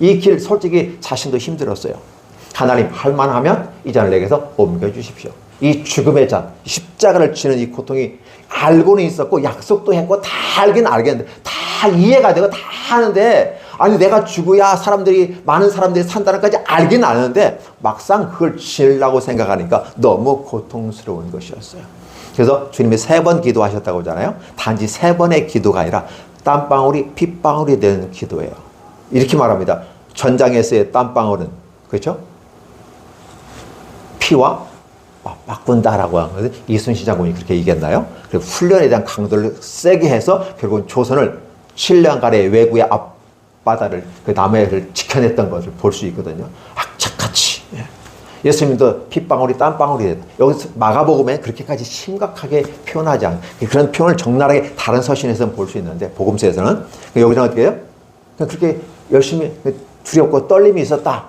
이 길 솔직히 자신도 힘들었어요. 하나님 할만하면 이 잔을 내게서 옮겨 주십시오. 이 죽음의 잔, 십자가를 치는 이 고통이 알고는 있었고 약속도 했고 다 알긴 알겠는데 다 이해가 되고 다 하는데 아니 내가 죽어야 사람들이 많은 사람들이 산다는 까지 알긴 아는데 막상 그걸 지으려고 생각하니까 너무 고통스러운 것이었어요. 그래서 주님이 세 번 기도하셨다고 하잖아요. 단지 세 번의 기도가 아니라 땀방울이 핏방울이 되는 기도예요. 이렇게 말합니다. 전장에서의 땀방울은 그렇죠? 피와 바꾼다라고 하는 것을 이순신 장군이 그렇게 얘기했나요? 그리고 훈련에 대한 강도를 세게 해서 결국은 조선을 7년간의 외구의 앞바다를 그 남해를 지켜냈던 것을 볼 수 있거든요. 악착같이. 예. 예수님도 핏방울이 땀방울이 됐다. 여기서 마가복음에 그렇게까지 심각하게 표현하지 않은 그런 표현을 적나라하게 다른 서신에서는 볼 수 있는데 복음서에서는 여기서 어떻게 해요? 그렇게 열심히 두렵고 떨림이 있었다.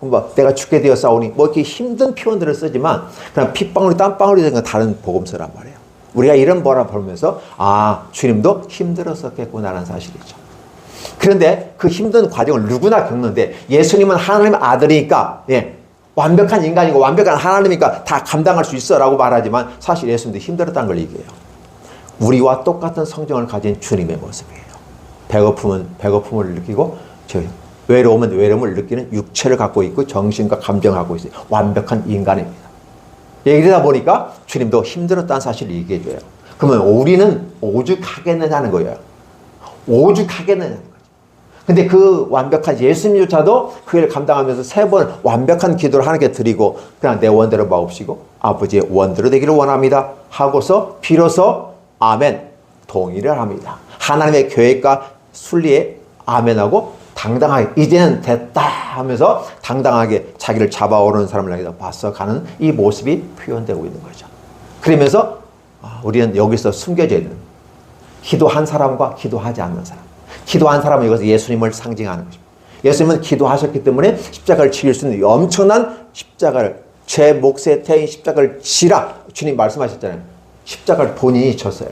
뭐 내가 죽게 싸우니 뭐 이렇게 힘든 표현들을 쓰지만 그냥 핏방울이 땀방울이 된 건 다른 복음서란 말이에요. 우리가 이런 거라 보면서 아 주님도 힘들었었겠구나라는 사실이죠. 그런데 그 힘든 과정을 누구나 겪는데 예수님은 하나님의 아들이니까 예, 완벽한 인간이고 완벽한 하나님이니까 다 감당할 수 있어라고 말하지만 사실 예수님도 힘들었다는 걸 얘기해요. 우리와 똑같은 성정을 가진 주님의 모습이에요. 배고픔은 배고픔을 느끼고 저 외로움은 외로움을 느끼는 육체를 갖고 있고 정신과 감정을 갖고 있어요. 완벽한 인간입니다. 이러다 보니까 주님도 힘들었다는 사실을 얘기해 줘요. 그러면 우리는 오죽하겠느냐는 거예요. 오죽하겠느냐는 거죠. 근데 그 완벽한 예수님조차도 그 일을 감당하면서 세 번 완벽한 기도를 하나님께 드리고 그냥 내 원대로 마옵시고 아버지의 원대로 되기를 원합니다. 하고서 비로소 아멘 동의를 합니다. 하나님의 계획과 순리에 아멘하고 당당하게 이제는 됐다 하면서 당당하게 자기를 잡아오르는 사람을 향해서 맞서 가는 이 모습이 표현되고 있는 거죠. 그러면서 아, 우리는 여기서 숨겨져 있는 기도한 사람과 기도하지 않는 사람. 기도한 사람은 이것은 예수님을 상징하는 것입니다. 예수님은 기도하셨기 때문에 십자가를 지을 수 있는 엄청난 십자가를 제 몫에 태인 십자가를 지라 주님 말씀하셨잖아요. 십자가를 본인이 졌어요.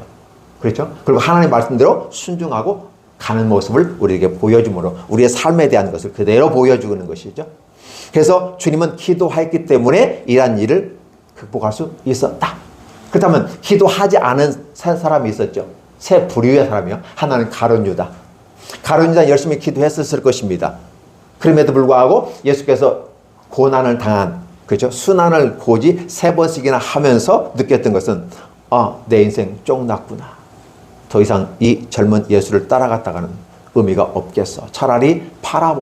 그렇죠? 그리고 하나님 말씀대로 순종하고 가는 모습을 우리에게 보여줌으로 우리의 삶에 대한 것을 그대로 보여주는 것이죠. 그래서 주님은 기도했기 때문에 이러한 일을 극복할 수 있었다. 그렇다면 기도하지 않은 세 사람이 있었죠. 세 부류의 사람이요. 하나는 가론 유다. 가론 유다 열심히 기도했었을 것입니다. 그럼에도 불구하고 예수께서 고난을 당한 그죠 순환을 고지 세 번씩이나 하면서 느꼈던 것은 아, 내 인생 쫑났구나. 더 이상 이 젊은 예수를 따라갔다가는 의미가 없겠어. 차라리 팔아